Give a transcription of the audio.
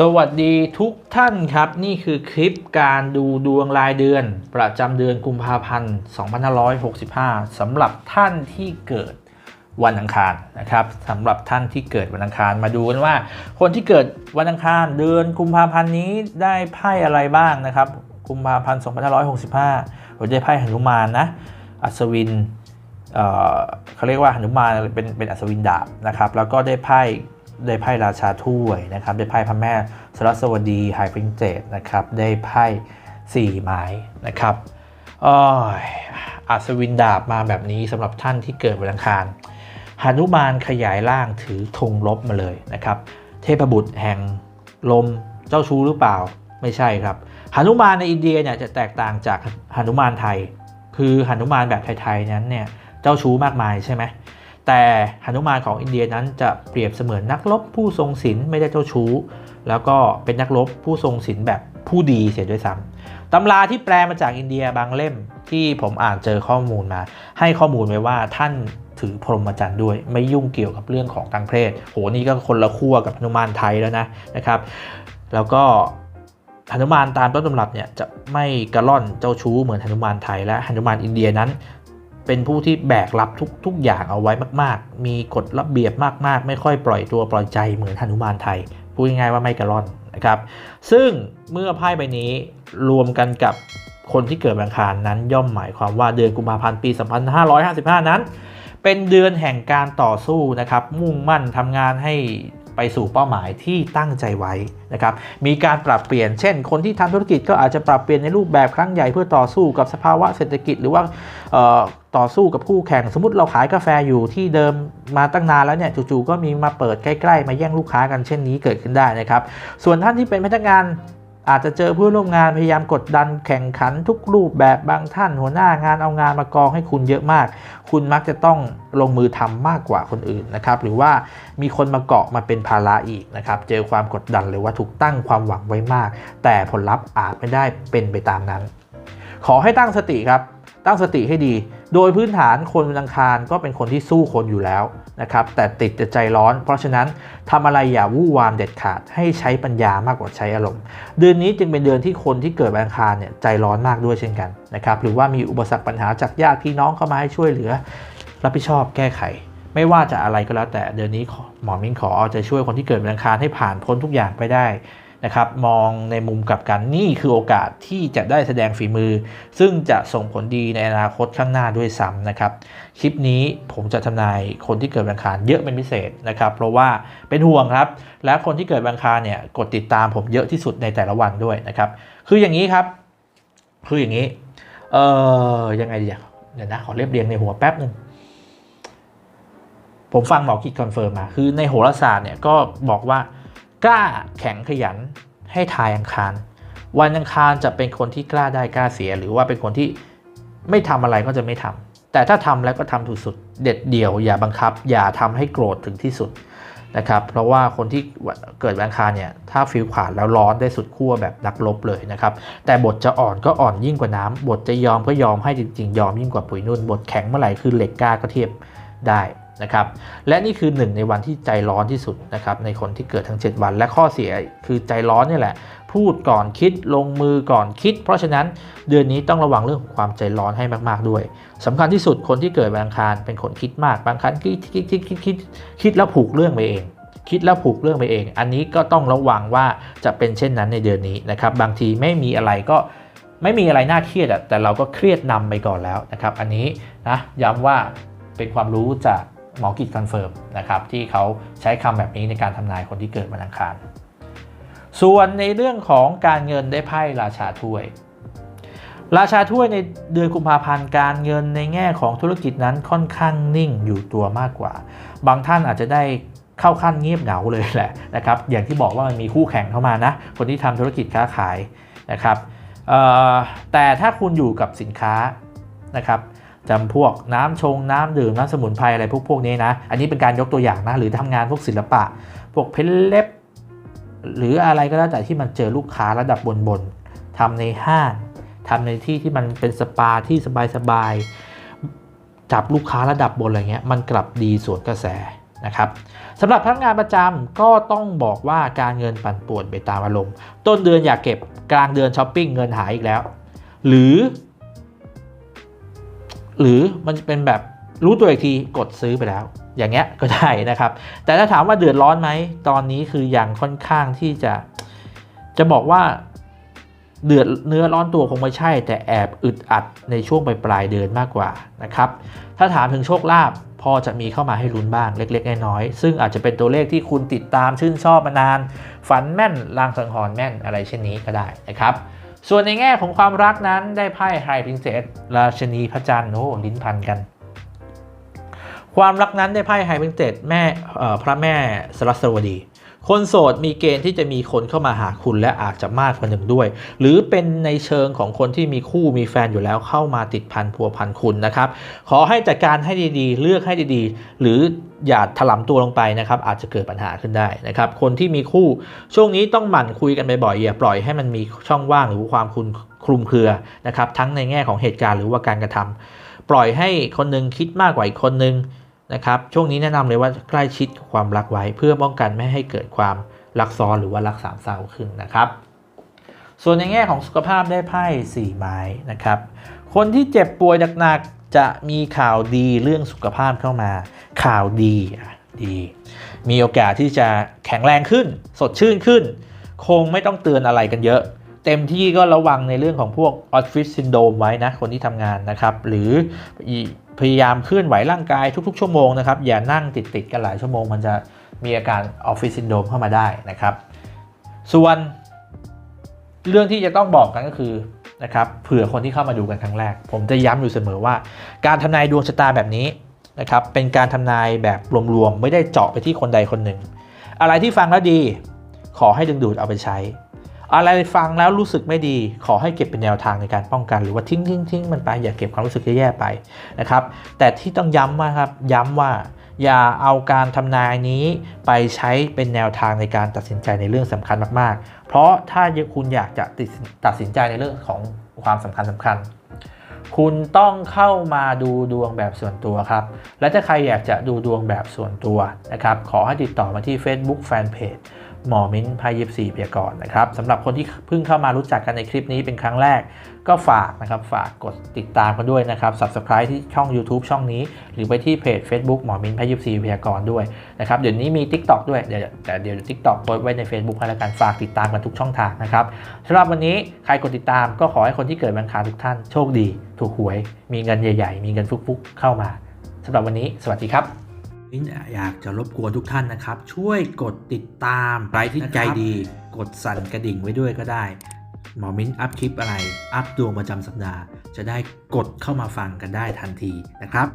สวัสดีทุกท่านครับ นี่คือคลิปการดูดวงรายเดือน ประจำเดือนกุมภาพันธ์ 2565สำหรับท่านที่เกิดวันอังคารนะครับสำหรับท่านที่เกิดวันอังคารมาดูกันว่า คนที่เกิดวันอังคารเดือนกุมภาพันธ์นี้ได้ไพ่อะไรบ้างนะครับกุมภาพันธ์ 2565ผมได้ไพ่หนุมานนะอัศวินเอ่อเขาเรียกว่าหนุมานเป็นเป็นอัศวินดาบนะครับแล้วก็ได้ไพ่ ได้ไพ่ราชาถ้วยนะครับ ได้ไพ่พระแม่สรัสวดีไฮปริงเจตนะครับ ได้ไพ่สี่ไม้นะครับอ้อยอัศวินดาบมาแบบนี้สำหรับท่านที่เกิดวันอังคารหานุมานขยายร่างถือธงลบมาเลยนะครับ เทพบุตรแห่งลมเจ้าชู้หรือเปล่าไม่ใช่ครับหานุมานในอินเดียเนี่ยจะแตกต่างจากหานุมานไทย คือหานุมานแบบไทยๆนั้นเนี่ยเจ้าชู้มากมายใช่ไหม แต่หนุมานของอินเดียนั้นจะเปรียบเสมือนนักรบผู้ทรงศีลไม่ได้เจ้าชู้ แล้วก็เป็นนักรบผู้ทรงศีลแบบผู้ดีเสียด้วยซ้ำตำราที่แปลมาจากอินเดียบางเล่มที่ผมอ่านเจอข้อมูลมา ให้ข้อมูลไว้ว่าท่านถือพรหมจรรย์ด้วยไม่ยุ่งเกี่ยวกับเรื่องของทางเพศโหนี่ก็คนละขั้วกับหนุมานไทยแล้วนะนะครับ แล้วก็หนุมานตามต้นตำรับเนี่ยจะไม่กระล่อนเจ้าชู้เหมือนหนุมานไทยและหนุมานอินเดียนั้น เป็นผู้ที่แบกรับทุกทุกอย่างเอาไว้มาก ๆ มีกฎระเบียบมาก ๆ ไม่ค่อยปล่อยตัวปล่อยใจเหมือนหนุมานไทย พูดง่ายๆว่าไม่กระล่อนนะครับ ซึ่งเมื่อไพ่ใบนี้รวมกันกับคนที่เกิดวันอังคารนั้นย่อมหมายความว่าเดือนกุมภาพันธ์ปี 2555 นั้น เป็นเดือนแห่งการต่อสู้นะครับ มุ่งมั่นทำงานให้ ไปสู่เป้าหมายที่ตั้งใจไว้นะครับมีการปรับเปลี่ยนเช่น คนที่ทำธุรกิจก็อาจจะปรับเปลี่ยนในรูปแบบครั้งใหญ่เพื่อต่อสู้กับสภาวะเศรษฐกิจหรือว่าต่อสู้กับคู่แข่งสมมติเราขายกาแฟอยู่ที่เดิมมาตั้งนานแล้วเนี่ยจู่ๆก็มีมาเปิดใกล้ ๆ มาแย่งลูกค้ากันเช่นนี้เกิดขึ้นได้นะครับส่วนท่านที่เป็นพนักงาน อาจจะเจอเพื่อนร่วมงานพยายามกดดันแข่งขันทุกรูปแบบบางท่านหัวหน้างานเอางานมากองให้คุณเยอะมาก คุณมักจะต้องลงมือทำมากกว่าคนอื่นนะครับหรือว่ามีคนมาเกาะมาเป็นภาระอีกนะครับเจอความกดดันหรือว่าถูกตั้งความหวังไว้มาก แต่ผลลัพธ์อาจไม่ได้เป็นไปตามนั้น ขอให้ตั้งสติครับตั้งสติให้ดี โดยพื้นฐานคนวันอังคารก็เป็นคนที่สู้คนอยู่แล้ว นะครับแต่ติดจะใจร้อน เพราะฉะนั้นทำอะไรอย่าวู่วามเด็ดขาดให้ใช้ปัญญามากกว่าใช้อารมณ์ เดือนนี้จึงเป็นเดือนที่คนที่เกิดวันอังคารเนี่ยใจร้อนมากด้วยเช่นกันนะครับหรือว่ามีอุปสรรคปัญหาจากญาติพี่น้องเข้ามาให้ช่วยเหลือ รับผิดชอบแก้ไข ไม่ว่าจะอะไรก็แล้วแต่เดือนนี้หมอมิ้งขอเอาใจช่วยคนที่เกิดวันอังคารให้ผ่านพ้นทุกอย่างไปได้ นะครับมองในมุมกลับกันนี่คือโอกาสที่จะได้แสดงฝีมือ ซึ่งจะส่งผลดีในอนาคตข้างหน้าด้วยซ้ำนะครับ คลิปนี้ผมจะทำนายคนที่เกิดวังคารเยอะเป็นพิเศษนะครับ เพราะว่าเป็นห่วงครับ และคนที่เกิดวังคารเนี่ยกดติดตามผมเยอะที่สุดในแต่ละวันด้วยนะครับ คืออย่างนี้ครับ คืออย่างนี้ เออยังไงดีเดี๋ยวนะขอเรียบเรียงในหัวแป๊บหนึ่งผมฟังหมอกิจคอนเฟิร์มมา คือในโหราศาสตร์เนี่ยก็บอกว่า กล้าแข็งขยันให้ทายอังคาร วันอังคารจะเป็นคนที่กล้าได้กล้าเสีย หรือว่าเป็นคนที่ไม่ทำอะไรก็จะไม่ทำแต่ถ้าทำแล้วก็ทำถูกสุดเด็ดเดี่ยว อย่าบังคับ อย่าทำให้โกรธถึงที่สุดนะครับ เพราะว่าคนที่เกิดวันอังคารเนี่ยถ้าฟิลขาดแล้วร้อนได้สุดขั้วแบบนักลบเลยนะครับ แต่บทจะอ่อนก็อ่อนยิ่งกว่าน้ำบทจะยอมก็ยอมให้จริง ๆ ยอมยิ่งกว่าปุ๋ยนุ่น บทแข็งเมื่อไหร่คือเหล็กกล้าก็เทียบได้ นะครับและนี่คือหนึ่งในวันที่ใจร้อนที่สุดนะครับในคนที่เกิดทั้ง 7 วัน และข้อเสียคือใจร้อนนี่แหละ พูดก่อนคิดลงมือก่อนคิด เพราะฉะนั้นเดือนนี้ต้องระวังเรื่องของความใจร้อนให้มาก ๆด้วยสำคัญที่สุดคนที่เกิดวันอังคารเป็นคนคิดมากบางครั้งคิดคิดคิดคิดคิดคิดแล้วผูกเรื่องไปเองคิดแล้วผูกเรื่องไปเอง อันนี้ก็ต้องระวังว่าจะเป็นเช่นนั้นในเดือนนี้นะครับ บางทีไม่มีอะไรก็ไม่มีอะไรน่าเครียดอะแต่เราก็เครียดนำไปก่อนแล้วนะครับ อันนี้นะย้ำว่าเป็นความรู้จาก หมอกิจคอนเฟิร์มนะครับที่เขาใช้คำแบบนี้ในการทำนายคนที่เกิดวันอังคาร ส่วนในเรื่องของการเงินได้ไพ่ราชาถ้วย ราชาถ้วยในเดือนกุมภาพันธ์การเงินในแง่ของธุรกิจนั้นค่อนข้างนิ่งอยู่ตัวมากกว่า บางท่านอาจจะได้เข้าขั้นเงียบเหงาเลยแหละนะครับอย่างที่บอกว่ามันมีคู่แข่งเข้ามานะคนที่ทำธุรกิจค้าขายนะครับแต่ถ้าคุณอยู่กับสินค้านะครับ จำพวกน้ำชงน้ำดื่มน้ำสมุนไพรอะไรพวกพวกนี้นะ อันนี้เป็นการยกตัวอย่างนะ หรือทำงานพวกศิลปะ พวกเพนเล็บ หรืออะไรก็แล้วแต่ที่มันเจอลูกค้าระดับบนๆทำในห้างทำในที่ที่มันเป็นสปาที่สบายๆจับลูกค้าระดับบนอะไรเงี้ยมันกลับดีสวนกระแสนะครับสำหรับพนักงานประจำก็ต้องบอกว่าการเงินปั่นป่วนไปตามอารมณ์ ต้นเดือนอยากเก็บกลางเดือนช้อปปิ้งเงินหายอีกแล้ว หรือ หรือมันจะเป็นแบบรู้ตัวอีกทีกดซื้อไปแล้ว อย่างเงี้ยก็ได้นะครับ แต่ถ้าถามว่าเดือดร้อนไหมตอนนี้คืออยังค่อนข้างที่จะจะบอกว่าเดือดเนื้อร้อนตัวคงไม่ใช่ แต่แอบอึดอัดในช่วงปลายปลายเดือนมากกว่านะครับถ้าถามถึงโชคลาภพอจะมีเข้ามาให้ลุ้นบ้างเล็กๆน้อยๆซึ่งอาจจะเป็นตัวเลขที่คุณติดตามชื่นชอบมานาน ฝันแม่นลางสังหรณ์แม่นอะไรเช่นนี้ก็ได้นะครับ ส่วนในแง่ของความรักนั้นได้ไพ่ไฮพรินเซสราชนีพระจันทร์โอ้ลิ้นพันกัน ความรักนั้นได้ไพ่ไฮพรินเซสแม่พระแม่สรัสวดี คนโสดมีเกณฑ์ที่จะมีคนเข้ามาหาคุณและอาจจะมากกว่าหนึ่งด้วย หรือเป็นในเชิงของคนที่มีคู่มีแฟนอยู่แล้วเข้ามาติดพันพัวพันคุณนะครับ ขอให้จัดการให้ดีๆ เลือกให้ดีๆ หรืออย่าถลำตัวลงไปนะครับ อาจจะเกิดปัญหาขึ้นได้นะครับ คนที่มีคู่ช่วงนี้ต้องหมั่นคุยกันบ่อยๆอย่าปล่อยให้มันมีช่องว่างหรือความคุณคลุมเครือนะครับ ทั้งในแง่ของเหตุการณ์หรือว่าการกระทำปล่อยให้คนหนึงคิดมากกว่าอีกคนนึง นะครับช่วงนี้แนะนำเลยว่าใกล้ชิดความรักไว้ เพื่อป้องกันไม่ให้เกิดความรักซ้อนหรือว่ารักสามเศร้าขึ้นนะครับ ส่วนในแง่ของสุขภาพได้ไพ่สี่ไม้นะครับคนที่เจ็บป่วยหนักๆจะมีข่าวดีเรื่องสุขภาพเข้ามา ข่าวดีอะดี มีโอกาสที่จะแข็งแรงขึ้น สดชื่นขึ้น คงไม่ต้องเตือนอะไรกันเยอะ เต็มที่ก็ระวังในเรื่องของพวกออฟฟิศซินโดมไว้นะคนที่ทำงานนะครับ หรือ พยายามเคลื่อนไหวร่างกายทุก ๆ ชั่วโมงนะครับ อย่านั่งติดๆกันหลายชั่วโมง มันจะมีอาการออฟฟิศซินโดมเข้ามาได้นะครับ ส่วนเรื่องที่จะต้องบอกกันก็คือนะครับเผื่อคนที่เข้ามาดูกันครั้งแรก ผมจะย้ำอยู่เสมอว่า การทำนายดวงชะตาแบบนี้นะครับเป็นการทำนายแบบรวมๆ ไม่ได้เจาะไปที่คนใดคนหนึ่ง อะไรที่ฟังแล้วดี ขอให้ดึงดูดเอาไปใช้ อะไรฟังแล้วรู้สึกไม่ดี ขอให้เก็บเป็นแนวทางในการป้องกัน หรือว่าทิ้งทิ้งทิ้งมันไปอย่าเก็บความรู้สึกแย่ๆไปนะครับ แต่ที่ต้องย้ำว่าครับย้ำว่า อย่าเอาการทำนายนี้ไปใช้เป็นแนวทางในการตัดสินใจในเรื่องสำคัญมากๆ เพราะถ้าคุณอยากจะตัดสินใจในเรื่องของความสำคัญสำคัญคุณต้องเข้ามาดูดวงแบบส่วนตัวครับ และถ้าใครอยากจะดูดวงแบบส่วนตัวนะครับ ขอให้ติดต่อมาที่ Facebook Fanpage หมอมิ้นพายิบสี่เพียก่อนนะครับสำหรับคนที่เพิ่งเข้ามารู้จักกันในคลิปนี้เป็นครั้งแรก ก็ฝากนะครับฝากกดติดตามกันด้วยนะครับ Subscribe ที่ช่อง YouTube ช่องนี้ หรือไปที่เพจ Facebook หมอมิ้นพายุซีพยกรด้วยนะครับเดี๋ยวนี้มี TikTok ด้วยเดี๋ยวแต่เดี๋ยว TikTok โพสไว้ใน Facebook ให้แล้วกันฝากติดตามกันทุกช่องทางนะครับสำหรับวันนี้ใครกดติดตามก็ขอให้คนที่เกิดวันอังคารทุกท่านโชคดี ถูกหวย มีเงินใหญ่ ๆ มีเงินฟุกๆเข้ามาสำหรับวันนี้ สวัสดีครับ นอยากจะรบกวนทุกท่านนะครับ ช่วยกดติดตามใครที่ใจดี กดสั่นกระดิ่งไว้ด้วยก็ได้ หมอมิ้นอัพคลิปอะไร อัพดวงประจำสัปดาห์ จะได้กดเข้ามาฟังกันได้ทันทีนะครับ